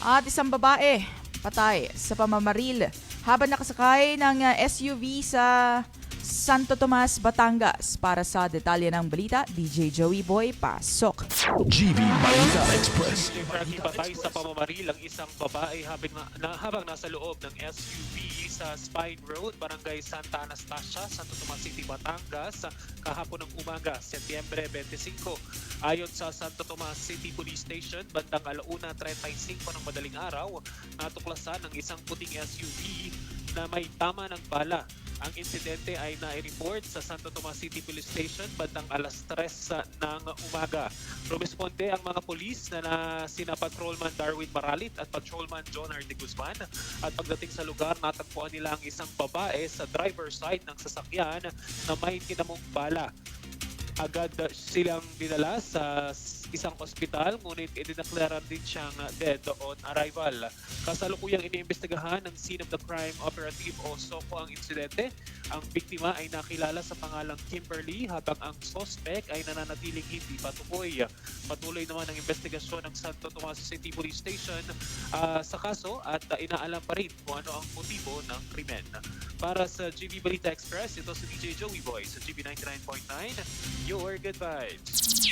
At isang babae patay sa pamamaril habang nakasakay ng uh, SUV sa Santo Tomas, Batangas. Para sa detalye ng balita, DJ Joey Boy, pasok. GB Balita Express. Patay sa pamamaril ang isang babae habang, na- habang nasa loob ng SUV sa Spine Road, Barangay Santa Anastasia, Santo Tomas City, Batangas, kahapon ng umaga, Setyembre 25. Ayon sa Santo Tomas City Police Station, bandang alauna 35 ng madaling araw, natuklasan ng isang puting SUV na may tama ng bala. Ang insidente ay nai-report sa Santo Tomas City Police Station bandang alas 3 sa- ng umaga. Rumisponde ang mga polis na, na sina Patrolman Darwin Maralit at Patrolman John R. de Guzman at pagdating sa lugar natagpuan nila ang isang babae sa driver side ng sasakyan na may kinamong bala. Agad silang dinala sa isang ospital ngunit idineklara din siyang dead on arrival. Kasalukuyang iniimbestigahan ng scene of the crime operative o SOCO ang insidente. Ang biktima ay nakilala sa pangalang Kimberly habang ang suspect ay nananatiling hindi patukoy. Patuloy naman ang investigasyon ng Santo Tomas City Police Station ah, sa kaso at ah, inaalam pa rin kung ano ang motibo ng krimen. Para sa GB Balita Express, ito si DJ Joey Boy sa GB 99.9. Your good vibes.